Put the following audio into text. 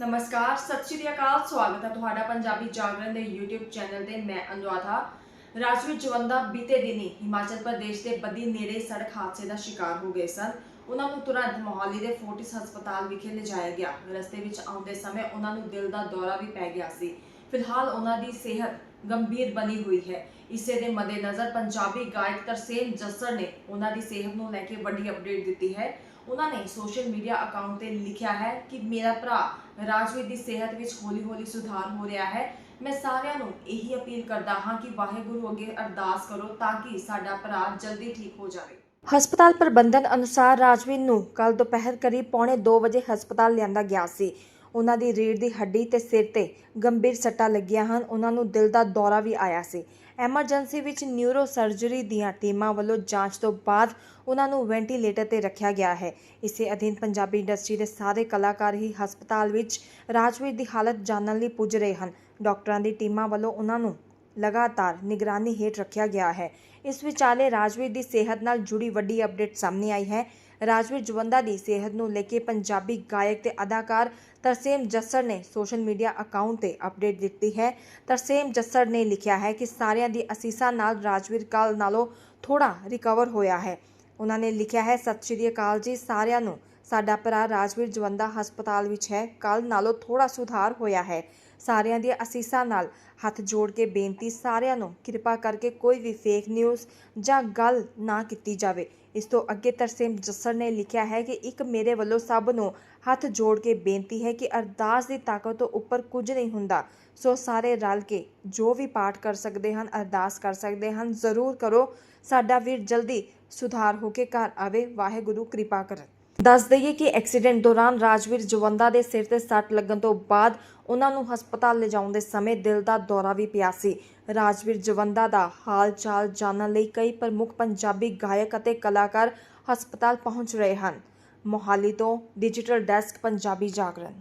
ਨਮਸਕਾਰ, ਸਤਿ ਸ਼੍ਰੀ ਅਕਾਲ, ਸਵਾਗਤ ਹੈ ਤੁਹਾਡਾ ਪੰਜਾਬੀ ਜਾਗਰਣ ਦੇ YouTube ਚੈਨਲ ਤੇ ਮੈਂ ਅਨੁਰਾਧਾ। ਰਾਜਵੀਰ ਜਵੰਦਾ ਬੀਤੇ ਦਿਨੀ ਹਿਮਾਚਲ ਪ੍ਰਦੇਸ਼ ਦੇ ਬੱਦੀ ਨੇੜੇ ਸੜਕ ਹਾਦਸੇ ਦਾ ਸ਼ਿਕਾਰ ਹੋ ਗਏ ਸਨ। ਉਹਨਾਂ ਨੂੰ ਤੁਰੰਤ ਮੋਹਾਲੀ ਦੇ ਫੋਰਟਿਸ ਹਸਪਤਾਲ ਵਿਖੇ ਲਿਜਾਇਆ ਗਿਆ। ਰਸਤੇ ਵਿੱਚ ਆਉਂਦੇ ਸਮੇਂ ਉਹਨਾਂ ਨੂੰ ਦਿਲ ਦਾ ਦੌਰਾ ਵੀ ਪੈ ਗਿਆ ਸੀ। ਫਿਲਹਾਲ ਉਹਨਾਂ ਦੀ ਸਿਹਤ ਗੰਭੀਰ ਬਣੀ ਹੋਈ ਹੈ। ਇਸੇ ਦੇ ਮੱਦੇਨਜ਼ਰ ਪੰਜਾਬੀ ਗਾਇਕ ਤਰਸੇਮ ਜੱਸਰ ਨੇ ਉਹਨਾਂ ਦੀ ਸਿਹਤ ਨੂੰ ਲੈ ਕੇ ਵੱਡੀ ਅਪਡੇਟ ਦਿੱਤੀ ਹੈ। ਉਹਨਾਂ ਨੇ ਸੋਸ਼ਲ ਮੀਡੀਆ ਅਕਾਊਂਟ ਤੇ ਲਿਖਿਆ ਹੈ ਕਿ ਮੇਰਾ ਭਰਾ ਰਾਜਵੀਰ ਦੀ ਸਿਹਤ ਵਿੱਚ ਹੌਲੀ-ਹੌਲੀ ਸੁਧਾਰ ਹੋ ਰਿਹਾ ਹੈ। ਮੈਂ ਸਾਰਿਆਂ ਨੂੰ ਇਹੀ ਅਪੀਲ ਕਰਦਾ ਹਾਂ ਕਿ ਵਾਹਿਗੁਰੂ ਅੱਗੇ ਅਰਦਾਸ ਕਰੋ ਤਾਂ ਕਿ ਸਾਡਾ ਭਰਾ ਜਲਦੀ ਠੀਕ ਹੋ ਜਾਵੇ। ਹਸਪਤਾਲ ਪ੍ਰਬੰਧਨ ਅਨੁਸਾਰ ਰਾਜਵੀਰ ਨੂੰ ਕੱਲ ਦੁਪਹਿਰ ਕਰੀਬ ਪੌਣੇ 2 ਵਜੇ ਹਸਪਤਾਲ ਲਿਆਂਦਾ ਗਿਆ ਸੀ। ਉਹਨਾਂ ਦੀ ਰੀੜ੍ਹ ਦੀ ਹੱਡੀ ਤੇ ਸਿਰ ਤੇ ਗੰਭੀਰ ਸੱਟਾਂ ਲੱਗੀਆਂ ਹਨ। ਉਹਨਾਂ ਨੂੰ ਦਿਲ ਦਾ ਦੌਰਾ ਵੀ ਆਇਆ ਸੀ। ਐਮਰਜੈਂਸੀ ਵਿੱਚ ਨਿਊਰੋ ਸਰਜਰੀ ਦੀਆਂ ਟੀਮਾਂ ਵੱਲੋਂ ਜਾਂਚ ਤੋਂ ਬਾਅਦ ਉਹਨਾਂ ਨੂੰ ਵੈਂਟੀਲੇਟਰ ਤੇ ਰੱਖਿਆ ਗਿਆ ਹੈ। ਇਸੇ ਅਧੀਨ ਪੰਜਾਬੀ ਇੰਡਸਟਰੀ ਦੇ ਸਾਰੇ ਕਲਾਕਾਰ ਹੀ ਹਸਪਤਾਲ ਵਿੱਚ ਰਾਜਵੀਰ ਦੀ ਹਾਲਤ ਜਾਣਨ ਲਈ ਪੁੱਜ ਰਹੇ ਹਨ। ਡਾਕਟਰਾਂ ਦੀ ਟੀਮਾਂ ਵੱਲੋਂ ਉਹਨਾਂ ਨੂੰ ਲਗਾਤਾਰ ਨਿਗਰਾਨੀ ਹੇਠ ਰੱਖਿਆ ਗਿਆ ਹੈ। ਇਸ ਵਿਚਾਲੇ ਰਾਜਵੀਰ ਦੀ ਸਿਹਤ ਨਾਲ ਜੁੜੀ ਵੱਡੀ ਅਪਡੇਟ ਸਾਹਮਣੇ ਆਈ ਹੈ। ਰਾਜਵੀਰ ਜਵੰਦਾ ਦੀ ਸਿਹਤ ਨੂੰ ਲੈ ਕੇ ਪੰਜਾਬੀ ਗਾਇਕ ਤੇ ਅਦਾਕਾਰ ਤਰਸੇਮ ਜੱਸੜ ਨੇ ਸੋਸ਼ਲ ਮੀਡੀਆ ਅਕਾਊਂਟ ਤੇ ਅਪਡੇਟ ਦਿੱਤੀ ਹੈ। ਤਰਸੇਮ ਜੱਸੜ ਨੇ ਲਿਖਿਆ ਹੈ ਕਿ ਸਾਰਿਆਂ ਦੀ ਅਸੀਸਾਂ ਨਾਲ ਰਾਜਵੀਰ ਕੱਲ ਨਾਲੋਂ ਥੋੜਾ ਰਿਕਵਰ ਹੋਇਆ ਹੈ। ਉਹਨਾਂ ਨੇ ਲਿਖਿਆ ਹੈ, ਸਤਿ ਸ਼੍ਰੀ ਅਕਾਲ ਜੀ, ਸਾਰਿਆਂ ਨੂੰ। ਸਾਡਾ ਭਰਾ ਰਾਜਵੀਰ ਜਵੰਦਾ ਹਸਪਤਾਲ ਵਿੱਚ ਹੈ। ਕੱਲ ਨਾਲੋਂ ਥੋੜਾ ਸੁਧਾਰ ਹੋਇਆ ਹੈ। ਸਾਰਿਆਂ ਦੀਆਂ ਅਸੀਸਾਂ ਨਾਲ ਹੱਥ ਜੋੜ ਕੇ ਬੇਨਤੀ ਸਾਰਿਆਂ ਨੂੰ, ਕਿਰਪਾ ਕਰਕੇ ਕੋਈ ਵੀ ਫੇਕ ਨਿਊਜ਼ ਜਾਂ ਗੱਲ ਨਾ ਕੀਤੀ ਜਾਵੇ। ਇਸ ਤੋਂ ਅੱਗੇ ਤਰਸੇਮ ਜੱਸਰ ਨੇ ਲਿਖਿਆ ਹੈ ਕਿ ਇੱਕ ਮੇਰੇ ਵੱਲੋਂ ਸਭ ਨੂੰ ਹੱਥ ਜੋੜ ਕੇ ਬੇਨਤੀ ਹੈ ਕਿ ਅਰਦਾਸ ਦੀ ਤਾਕਤ ਤੋਂ ਉੱਪਰ ਕੁਝ ਨਹੀਂ ਹੁੰਦਾ। ਸੋ ਸਾਰੇ ਰਲ ਕੇ ਜੋ ਵੀ ਪਾਠ ਕਰ ਸਕਦੇ ਹਨ, ਅਰਦਾਸ ਕਰ ਸਕਦੇ ਹਨ, ਜ਼ਰੂਰ ਕਰੋ। ਸਾਡਾ ਵੀਰ ਜਲਦੀ ਸੁਧਾਰ ਹੋ ਕੇ ਘਰ ਆਵੇ। ਵਾਹਿਗੁਰੂ, ਕਿਰਪਾ ਕਰਨ। ਦੱਸ ਦਈਏ ਕਿ ਐਕਸੀਡੈਂਟ ਦੌਰਾਨ ਰਾਜਵੀਰ ਜਵੰਦਾ ਦੇ ਸਿਰ ਤੇ ਸੱਟ ਲੱਗਣ ਤੋਂ ਬਾਅਦ ਉਹਨਾਂ ਨੂੰ ਹਸਪਤਾਲ ਲਿਜਾਉਣ ਦੇ ਸਮੇਂ ਦਿਲ ਦਾ ਦੌਰਾ ਵੀ ਪਿਆ ਸੀ। ਰਾਜਵੀਰ ਜਵੰਦਾ ਦਾ ਹਾਲ ਚਾਲ ਜਾਣਨ ਲਈ ਕਈ ਪ੍ਰਮੁੱਖ ਪੰਜਾਬੀ ਗਾਇਕ ਅਤੇ ਕਲਾਕਾਰ ਹਸਪਤਾਲ ਪਹੁੰਚ ਰਹੇ ਹਨ। ਮੋਹਾਲੀ ਤੋਂ, ਡਿਜੀਟਲ ਡੈਸਕ, ਪੰਜਾਬੀ ਜਾਗਰਣ।